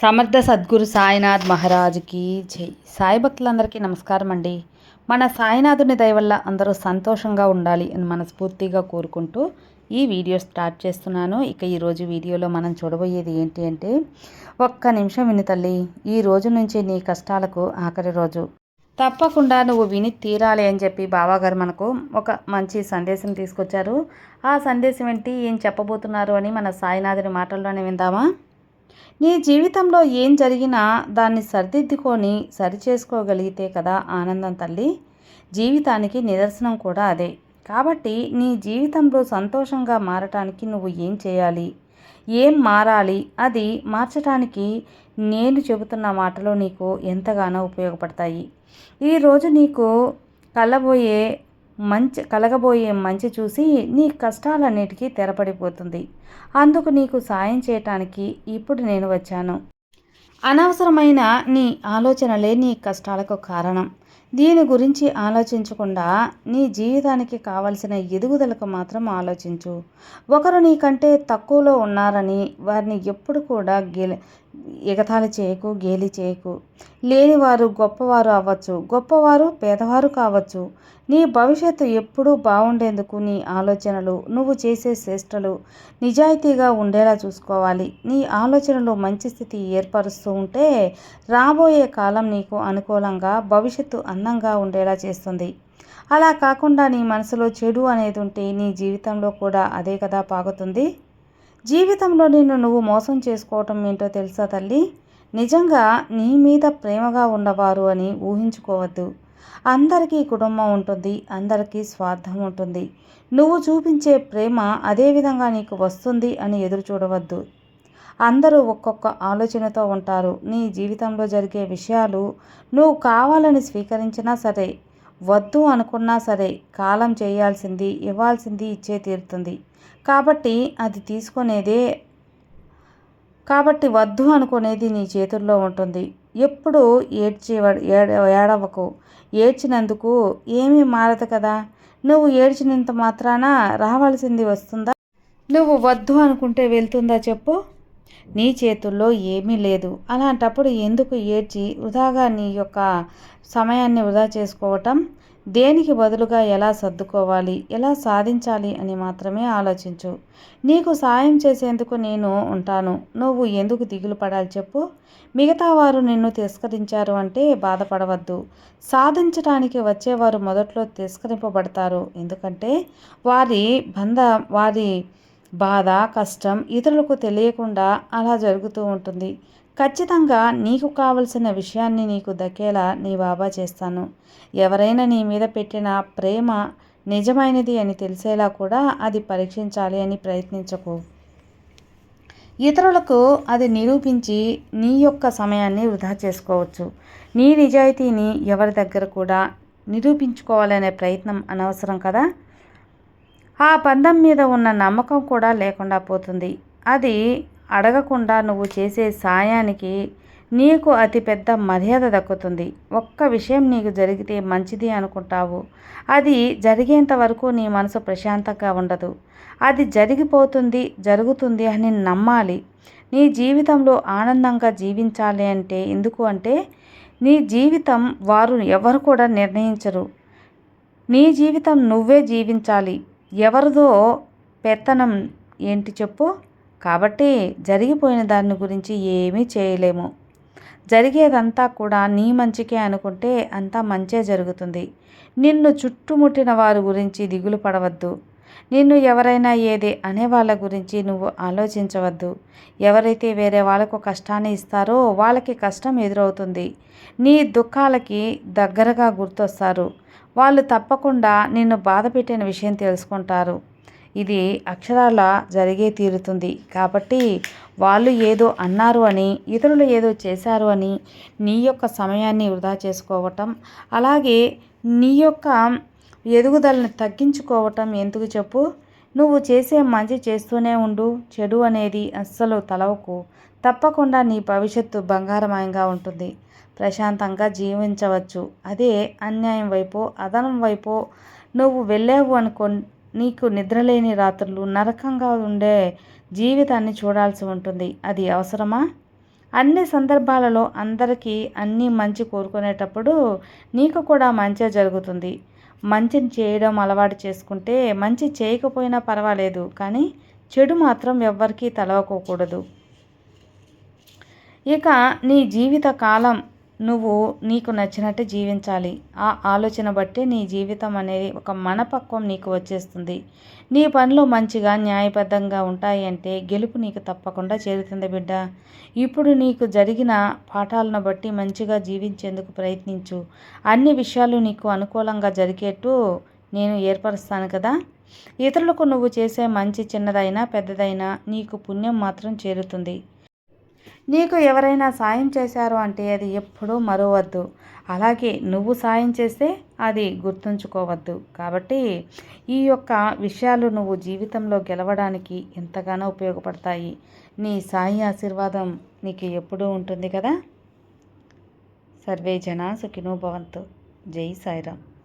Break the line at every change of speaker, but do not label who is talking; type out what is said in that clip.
సమర్థ సద్గురు సాయినాథ్ మహారాజుకి జై. సాయి భక్తులందరికీ నమస్కారం అండి. మన సాయినాథుని దయవల్ల అందరూ సంతోషంగా ఉండాలి అని మనస్ఫూర్తిగా కోరుకుంటూ ఈ వీడియో స్టార్ట్ చేస్తున్నాను. ఇక ఈరోజు వీడియోలో మనం చూడబోయేది ఏంటి అంటే ఒక్క నిమిషం విని తల్లి ఈ రోజు నుంచి నీ కష్టాలకు ఆఖరి రోజు. తప్పకుండా నువ్వు విని తీరాలి అని చెప్పి బావాగారు మనకు ఒక మంచి సందేశం తీసుకొచ్చారు. ఆ సందేశం ఏంటి ఏం చెప్పబోతున్నారు అని మన సాయినాథుని మాటల్లోనే విందామా? నీ జీవితంలో ఏం జరిగినా దాన్ని సరిదిద్దుకొని సరిచేసుకోగలిగితే కదా ఆనందం తల్లి. జీవితానికి నిదర్శనం కూడా అదే. కాబట్టి నీ జీవితంలో సంతోషంగా మారటానికి నువ్వు ఏం చేయాలి? ఏం మారాలి? అది మార్చడానికి నేను చెబుతున్న మాటలు నీకు ఎంతగానో ఉపయోగపడతాయి. ఈరోజు నీకు కలబోయే మంచి కలగబోయే మంచి చూసి నీ కష్టాలన్నిటికీ తెరపడిపోతుంది. అందుకు నీకు సాయం చేయటానికి ఇప్పుడు నేను వచ్చాను. అనవసరమైన నీ ఆలోచనలే నీ కష్టాలకు కారణం. దీని గురించి ఆలోచించకుండా నీ జీవితానికి కావలసిన ఎదుగుదలకు మాత్రం ఆలోచించు. ఒకరు నీకంటే తక్కువలో ఉన్నారని వారిని ఎప్పుడు కూడా గెలి ఎగతాళి చేయకు గేలి చేయకు. లేనివారు గొప్పవారు అవ్వచ్చు గొప్పవారు పేదవారు కావచ్చు. నీ భవిష్యత్తు ఎప్పుడూ బాగుండేందుకు నీ ఆలోచనలు నువ్వు చేసే శ్రేష్టలు నిజాయితీగా ఉండేలా చూసుకోవాలి. నీ ఆలోచనలు మంచి స్థితి ఏర్పరుస్తూ ఉంటే రాబోయే కాలం నీకు అనుకూలంగా భవిష్యత్తు అందంగా ఉండేలా చేస్తుంది. అలా కాకుండా నీ మనసులో చెడు అనేది ఉంటే నీ జీవితంలో కూడా అదే కదా పాగుతుంది. జీవితంలో నిన్ను నువ్వు మోసం చేసుకోవటం ఏంటో తెలుసా తల్లి? నిజంగా నీ మీద ప్రేమగా ఉన్నవారు అని ఊహించుకోవద్దు. అందరికీ కుటుంబం ఉంటుంది అందరికీ స్వార్థం ఉంటుంది. నువ్వు చూపించే ప్రేమ అదే విధంగా నీకు వస్తుంది అని ఎదురు చూడవద్దు. అందరూ ఒక్కొక్క ఆలోచనతో ఉంటారు. నీ జీవితంలో జరిగే విషయాలు నువ్వు కావాలని స్వీకరించినా సరే వద్దు అనుకున్నా సరే కాలం చేయాల్సింది ఇవ్వాల్సింది ఇచ్చే తీరుతుంది. కాబట్టి అది తీసుకునేదే కాబట్టి వద్దు అనుకునేది నీ చేతుల్లో ఉంటుంది. ఎప్పుడు ఏడ్చి ఏడవకు. ఏడ్చినందుకు ఏమీ మారదు కదా? నువ్వు ఏడ్చినంత మాత్రాన రావాల్సింది వస్తుందా? నువ్వు వద్దు అనుకుంటే వెళ్తుందా చెప్పు? నీ చేతుల్లో ఏమీ లేదు. అలాంటప్పుడు ఎందుకు ఏడ్చి వృధాగా నీ యొక్క సమయాన్ని వృధా చేసుకోవటం? దేనికి బదులుగా ఎలా సర్దుకోవాలి? ఎలా సాధించాలి అని మాత్రమే ఆలోచించు. నీకు సాయం చేసేందుకు నేను ఉంటాను. నువ్వు ఎందుకు దిగులు పడాలి చెప్పు. మిగతా వారు నిన్ను తిరస్కరించారు అంటే బాధపడవద్దు. సాధించడానికి వచ్చేవారు మొదట్లో తిరస్కరింపబడతారు. ఎందుకంటే వారి బంధ వారి బాధ కష్టం ఇతరులకు తెలియకుండా అలా జరుగుతూ ఉంటుంది. ఖచ్చితంగా నీకు కావలసిన విషయాన్ని నీకు దక్కేలా నీ బాబా చేస్తాను. ఎవరైనా నీ మీద పెట్టిన ప్రేమ నిజమైనది అని తెలిసేలా కూడా అది పరీక్షించాలి అని ప్రయత్నించకు. ఇతరులకు అది నిరూపించి నీ యొక్క సమయాన్ని వృధా చేసుకోవచ్చు. నీ నిజాయితీని ఎవరి దగ్గర కూడా నిరూపించుకోవాలనే ప్రయత్నం అనవసరం కదా? ఆ పందం మీద ఉన్న నమ్మకం కూడా లేకుండా పోతుంది. అది అడగకుండా నువ్వు చేసే సాయానికి నీకు అతిపెద్ద మర్యాద దక్కుతుంది. ఒక్క విషయం నీకు జరిగితే మంచిది అనుకుంటావు. అది జరిగేంత వరకు నీ మనసు ప్రశాంతంగా ఉండదు. అది జరిగిపోతుంది జరుగుతుంది అని నమ్మాలి. నీ జీవితంలో ఆనందంగా జీవించాలి అంటే ఎందుకు అంటే నీ జీవితం వారు ఎవరు కూడా నిర్ణయించరు. నీ జీవితం నువ్వే జీవించాలి. ఎవరిదో పెత్తనం ఏంటి చెప్పు? కాబట్టి జరిగిపోయిన దాని గురించి ఏమీ చేయలేము. జరిగేదంతా కూడా నీ మంచికే అనుకుంటే అంతా మంచే జరుగుతుంది. నిన్ను చుట్టుముట్టిన వారి గురించి దిగులు పడవద్దు. నిన్ను ఎవరైనా ఏది అనే వాళ్ళ గురించి నువ్వు ఆలోచించవద్దు. ఎవరైతే వేరే వాళ్ళకు కష్టాన్ని ఇస్తారో వాళ్ళకి కష్టం ఎదురవుతుంది. నీ దుఃఖాలకి దగ్గరగా గుర్తొస్తారు. వాళ్ళు తప్పకుండా నిన్ను బాధ పెట్టిన విషయం తెలుసుకుంటారు. ఇది అక్షరాల జరిగే తీరుతుంది. కాబట్టి వాళ్ళు ఏదో అన్నారు అని ఇతరులు ఏదో చేశారు అని నీ యొక్క సమయాన్ని వృధా చేసుకోవటం అలాగే నీ యొక్క ఎదుగుదలని తగ్గించుకోవటం ఎందుకు చెప్పు? నువ్వు చేసే మంచి చేస్తూనే ఉండు. చెడు అనేది అస్సలు తలవకు. తప్పకుండా నీ భవిష్యత్తు బంగారమయంగా ఉంటుంది. ప్రశాంతంగా జీవించవచ్చు. అదే అన్యాయం వైపు అదనం వైపు నువ్వు వెళ్ళావు అనుకో నీకు నిద్రలేని రాత్రులు నరకంగా ఉండే జీవితాన్ని చూడాల్సి ఉంటుంది. అది అవసరమా? అన్ని సందర్భాలలో అందరికీ అన్నీ మంచి కోరుకునేటప్పుడు నీకు కూడా మంచే జరుగుతుంది. మంచిని చేయడం అలవాటు చేసుకుంటే మంచి చేయకపోయినా పర్వాలేదు కానీ చెడు మాత్రం ఎవ్వరికీ తలవకోకూడదు ఇక నీ జీవిత కాలం నువ్వు నీకు నచ్చినట్టు జీవించాలి. ఆ ఆలోచన బట్టి నీ జీవితం అనేది ఒక మనపక్వం నీకు వచ్చేస్తుంది. నీ పనులు మంచిగా న్యాయబద్ధంగా ఉంటాయి అంటే గెలుపు నీకు తప్పకుండా చేరుతుంది బిడ్డ. ఇప్పుడు నీకు జరిగిన పాఠాలను బట్టి మంచిగా జీవించేందుకు ప్రయత్నించు. అన్ని విషయాలు నీకు అనుకూలంగా జరిగేట్టు నేను ఏర్పరుస్తాను కదా. ఇతరులకు నువ్వు చేసే మంచి చిన్నదైనా పెద్దదైనా నీకు పుణ్యం మాత్రం చేరుతుంది. నీకు ఎవరైనా సాయం చేశారు అంటే అది ఎప్పుడూ మరవద్దు. అలాగే నువ్వు సాయం చేస్తే అది గుర్తుంచుకోవద్దు. కాబట్టి ఈ యొక్క విషయాలు నువ్వు జీవితంలో గెలవడానికి ఎంతగానో ఉపయోగపడతాయి. నీ సాయి ఆశీర్వాదం నీకు ఎప్పుడూ ఉంటుంది కదా? సర్వే జనా సుఖినో భవంతు. జై సాయిరామ్.